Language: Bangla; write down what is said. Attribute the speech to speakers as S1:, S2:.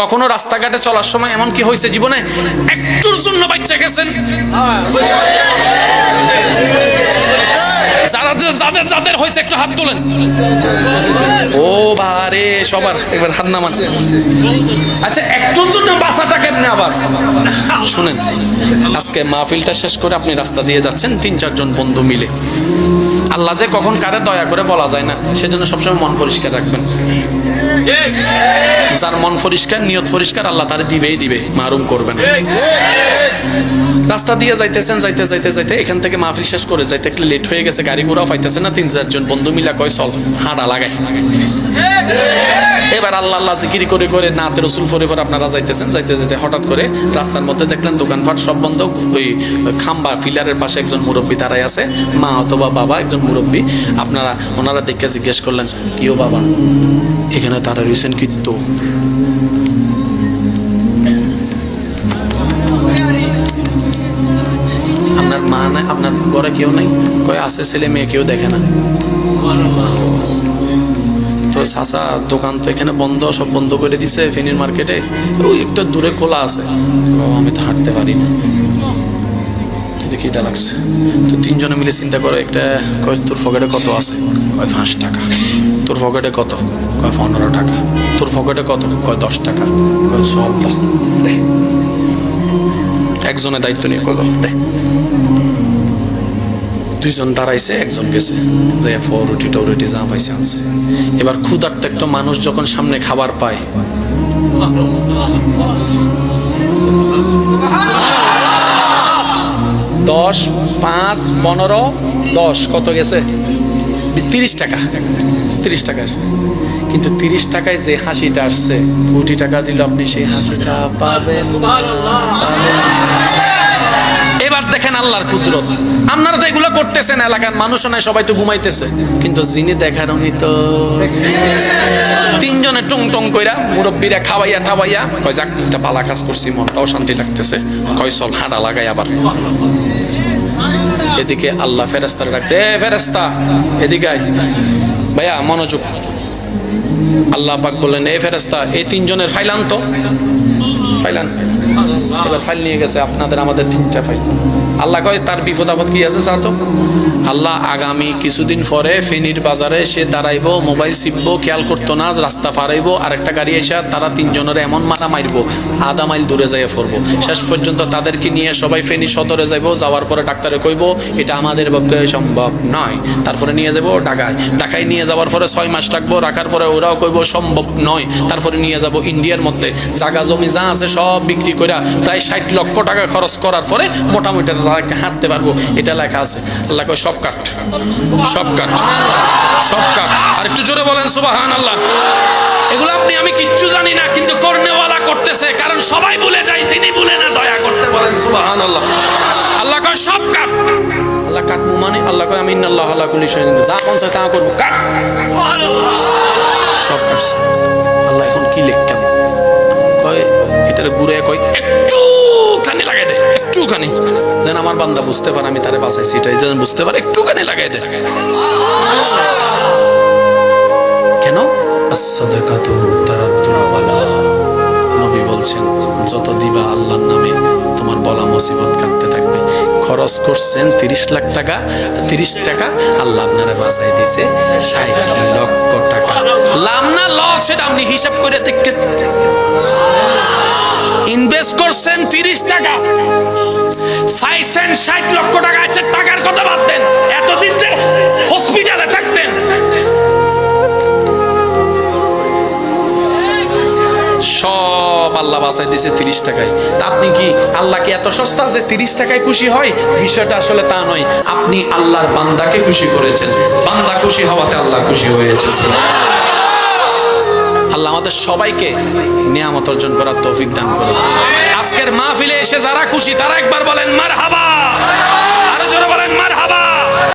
S1: কখনো রাস্তাঘাটে চলার সময় এমন কি হয়েছে জীবনে? একটুর জন্য বাচ্চা গেছেন। যারা যাদের যাদের হয়েছে, একটু হাত তোলেন। ও বারে সবার এবার হাত নামান। আচ্ছা একটুর জন্য বাসাটা কেমনে আবার? শুনেন, আজকে মাহফিলটা শেষ করে আপনি রাস্তা দিয়ে যাচ্ছেন, তিন চারজন বন্ধু মিলে। আল্লাহ যে কখন কারে দয়া করে বলা যায় না, সেজন্য সবসময় মন পরিষ্কার রাখবেন। যার মন পরিষ্কার, নিয়ত পরিষ্কার, আল্লাহ তারে দিবেই দিবে মারুম করবে না। রাস্তা দিয়ে যাইতেছেন, যাইতে যাইতে যাইতে, এখান থেকে মাহফিল শেষ করে যাইতে একটু লেট হয়ে গেছে, গাড়ি ঘোড়াও পাইতেছে না, তিন চারজন বন্ধু মিলা কয়, চল, হাঁটা লাগাই। এবার আল্লাহ আল্লাহ জিকিরি করে করে নাতে রসুল ফরে ফরে আপনারা যাইতেছেন, যাইতে যাইতে হঠাৎ করে রাস্তার মধ্যে দেখলেন দোকানপাট সব বন্ধ, ওই খাম্বা ফিলারের পাশে একজন মুরব্বী তারাই আছে, মা অথবা বাবা, একজন মুরব্বী, আপনারা ওনারা দেখে জিজ্ঞেস করলেন, কিও বাবা? এখানে তারা রয়েছেন কিন্তু আপনার মা নাই, আপনার ঘরে কেউ নাই, কয় আছে ছেলে মেয়ে কেউ দেখে না। তো সাসা দোকান তো এখানে বন্ধ, সব বন্ধ করে দিছে ফেনীর মার্কেটে, ওই একটু দূরে খোলা আছে। আমি তো হাঁটতে পারি না। খিদা লাগছে। তো তিনজনে মিলে চিন্তা করে একটা, কয় তোর পকেটে কত আছে? কয় পাঁচ টাকা। তোর পকেটে কত? কয় পনেরো টাকা। তোর পকেটে কত? কয় দশ টাকা। কয় সব একজনের দায়িত্ব নিয়ে কত দে। দুইজন দাঁড়াইছে, একজন গেছে। যে ফর রুটি টরুটি যা পাইছে আনছে। এবার ক্ষুধার্ত একটা মানুষ যখন সামনে খাবার পায় দশ, পাঁচ, পনেরো, দশ, কত গেছে? তিরিশ টাকা। তিরিশ টাকা। কিন্তু তিরিশ টাকায় যে হাসিটা আসছে, কোটি টাকা দিল আপনি, সেই হাসিটা পাবেন। এবার দেখেন আল্লাহর কুদরত। আপনারা তো এগুলো করতেছেন, এলাকার মানুষ নাই, সবাই তো ঘুমাইতেছে। কিন্তু যিনি দেখার উনি তো তিনজনে টং টং কইরা মুরব্বীরা খাওয়াইয়া ঠাবাইয়া কয়, যাক একটা পালা কাজ করছি, মনটাও শান্তি লাগতেছে। কয়, চল, হাঁটা লাগাই আবার। এদিকে আল্লাহ ফেরেস্তার ডাকতে এ ফেরেস্তা এদিকে ভাইয়া, মনোযোগ। আল্লাহ পাক বললেন, এ ফেরেস্তা এই তিনজনের ফাইলান তো? ফাইলান। ফাইল নিয়ে গেছে, আপনাদের আমাদের তিনটা ফাইল। আল্লাহ কয়, তার বিপদ আপদ কি আছে তো আল্লাহ আগামী কিছুদিন পরে ফেনীর বাজারে সে মোবাইল চিপবো খেয়াল করতো না, রাস্তা আরেকটা গাড়ি এসে তারা তিনজনের এমন মারা মারবো, আধা মাইল দূরে শেষ পর্যন্ত তাদেরকে নিয়ে সবাই ফেনী সদরে যাইবো, যাওয়ার পরে ডাক্তারে কইব, এটা আমাদের পক্ষে সম্ভব নয়। তারপরে নিয়ে যাব ঢাকায়। ঢাকায় নিয়ে যাওয়ার পরে ছয় মাস রাখব, রাখার পরে ওরাও কইব, সম্ভব নয়। তারপরে নিয়ে যাব ইন্ডিয়ার মধ্যে। জাগা জমি যা আছে সব বিক্রি করে প্রায় ষাট লক্ষ টাকা খরচ করার পরে মোটামুটি তাদেরকে হাঁটতে পারব, এটা লেখা আছে। আল্লাহ কয়, সব কাট। সব কাট। সব কাট। আর একটু জোরে বলেন সুবাহান আল্লাহ এগুলো আপনি, আমি কিচ্ছু জানি না, কিন্তু করনেওয়ালা করতেছে, কারণ সবাই ভুলে যায়, তিনি ভুলে না, দয়া করতে বলেন সুবাহান আল্লাহ আল্লাহ কয়, সব কাট। আল্লাহ কাটবো মানে আল্লাহ কয়, আমি আল্লাহ আল্লাহ কুলি যা মন চায় তা করব সব কাটছে এটার ঘুরে কয় একটু খানি লাগাই দে, একটুখানি। যেন আমার বান্দা বুঝতে পারে আমি তারে বাসাইছি এটাই যেন বুঝতে পারে, একটুখানি লাগাই দে। কেন? নবী বলছেন, যত দিবা আল্লাহর নামে, তোমার বলা মুসিবত কাটতে থাকবে। খরচ করছেন তিরিশ লাখ টাকা, তিরিশ টাকা, আল্লাহ আপনারা বাঁচাই দিছে ষাট লক্ষ টাকা। লাভ না, লস, সেটা আপনি হিসাব করে দেখতে ইনভেস্ট করছেন তিরিশ টাকা। পাইছেন ষাট লক্ষ টাকা। আছে টাকার কথা দেন এত চিন্তা হসপিটালে থাকতেন। সব আল্লাহ বাঁচাই দিয়েছে তিরিশ টাকায়। তা আপনি কি আল্লাহকে এত সস্তা যে তিরিশ টাকায় খুশি হয়? বিষয়টা আসলে তা নয়। আপনি আল্লাহর বান্দাকে খুশি করেছেন। বান্দা খুশি হওয়াতে আল্লাহ খুশি হয়েছে। আল্লাহ আমাদের সবাইকে নিয়ামত অর্জন করার তৌফিক দান করুন আজকের মাহফিলে এসে যারা খুশি, তারা একবার বলেন মার হাবা আরও জোরে বলেন মার হাবা